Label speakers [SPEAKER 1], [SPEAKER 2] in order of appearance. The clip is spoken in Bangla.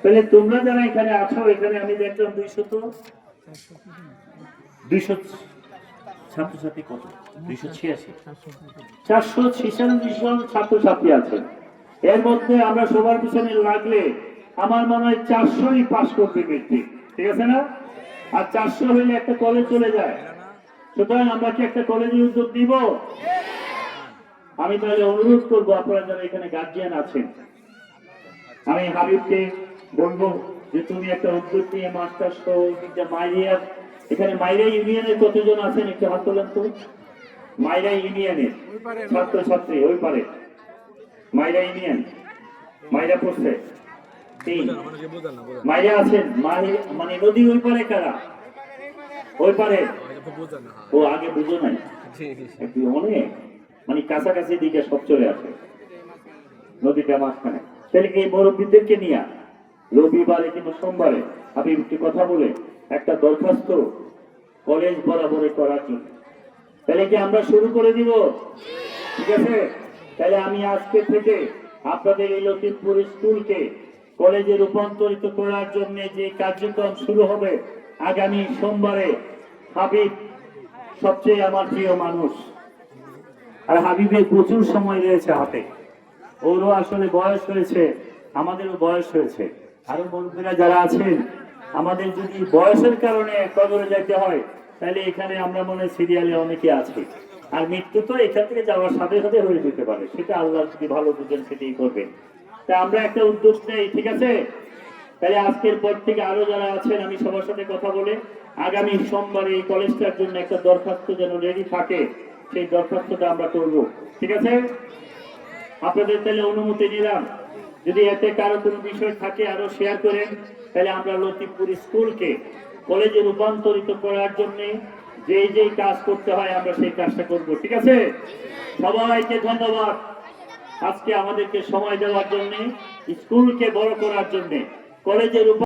[SPEAKER 1] তাহলে তোমরা যারা এখানে আছো, এখানে আমি দেখলাম এর মধ্যে আমরা সবার পিছনে লাগলে আমার মনে হয় চারশোই পাস করবে ব্যক্তি ঠিক আছে না? আর চারশো হইলে একটা কলেজ চলে যায়। সুতরাং আমরা কি একটা কলেজের উদ্যোগ দিব আমি তাহলে অনুরোধ করব আপনারা যারা এখানে গার্জিয়ান আছেন। আমি হাবিবকে বলব যে তুমি একটা উদ্যোগ নিয়ে মাস্টার সহ মাইরিয়া এখানে মাইরা ইউনিয়নের কতজন আছেন একটু হাত তোলেন তো? মাইরা ইউনিয়নের ছাত্র ছাত্রী ওই পারে। মাইরা ইউনিয়ন মাইরা পড়ছে মাইরা আছেন মানে নদী ওই পারে কারা? ওই পারে? ও আগে বুঝো নাই। অনেক। মানে কাছাকাছি দিকে সব চলে আসে। নদীটা মাঝখানে। তাহলে এই মুরব্বীদেরকে নিয়ে রবিবারে কিংবা সোমবারে আমি একটি কথা বলে, একটা দরখাস্ত কলেজ বরাবরে করার জন্য। তাহলে কি আমরা শুরু করে দিব? ঠিক আছে? তাহলে আমি আজকে থেকে আপনাদের এই লতিফপুর স্কুলকে কলেজে রূপান্তরিত করার জন্য যে কার্যক্রম শুরু হবে, আগামী সোমবারে হাবিব সবচেয়ে আমার প্রিয় মানুষ। আর হাবিবের প্রচুর সময় রয়েছে হাতে। ওরও আসলে বয়স হয়েছে, আমাদেরও বয়স হয়েছে। আরও বন্ধুরা যারা আছেন, আমাদের যদি বয়সের কারণে কবরে যাইতে হয়, তাহলে এখানে আমরা মনে সিরিয়ালে অনেকে আছি। আর মৃত্যু তো এখান থেকে যাওয়ার সাথে সাথে হয়ে যেতে পারে, সেটা আল্লাহ যদি ভালো বুঝেন সেটাই করবেন। তা আমরা একটা উদ্যোগ নেই, ঠিক আছে? তাহলে আজকের পর থেকে আরও যারা আছেন, আমি সবার সাথে কথা বলে আগামী সোমবার এই কলেজটার জন্য একটা দরখাস্ত যেন রেডি থাকে। সেই দরখাস্তটা আমরা করব। ঠিক আছে? আপনাদের তাহলে অনুমতি নিলাম। যদি এতে কারও কোনো বিষয় থাকে আরও শেয়ার করেন, তাহলে আমরা লতিফপুর স্কুলকে কলেজে রূপান্তরিত করার জন্য যেই যেই কাজ করতে হয় আমরা সেই কাজটা করব। ঠিক আছে? সবাইকে ধন্যবাদ আজকে আমাদেরকে সময় দেওয়ার জন্য, স্কুলকে বড় করার জন্য কলেজে রূপা